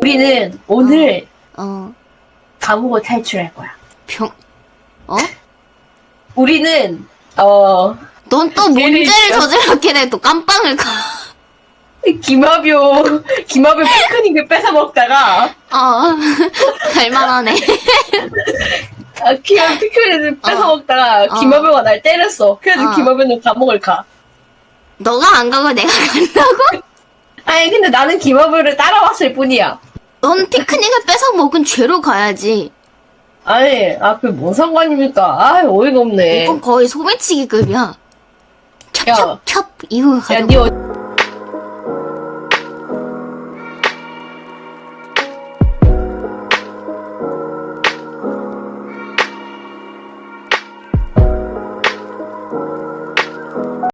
우리는 오늘 어, 감옥을 탈출할 거야. 병, 어? 우리는 어 넌또 문제를 저질렀긴 해. 또 깜빵을 가. 김하뷰 김하뷰 피크닉을 뺏어 먹다가 어, 갈만하네. 아, 김하뷰 피크닉을 뺏어 어. 먹다가 어. 김하뷰가 날 때렸어. 그래서 어. 김하뷰는 감옥을 가. 너가 안 가고 내가 간다고? 아니 근데 나는 김하뷰를 따라왔을 뿐이야. 넌 피크닉을 뺏어 먹은 죄로 가야지. 아니 아 그게 뭔 상관입니까? 아 어이가 없네. 이건 거의 소매치기급이야. 야. 찹찹찹 이거 야, 가지고. 니 어,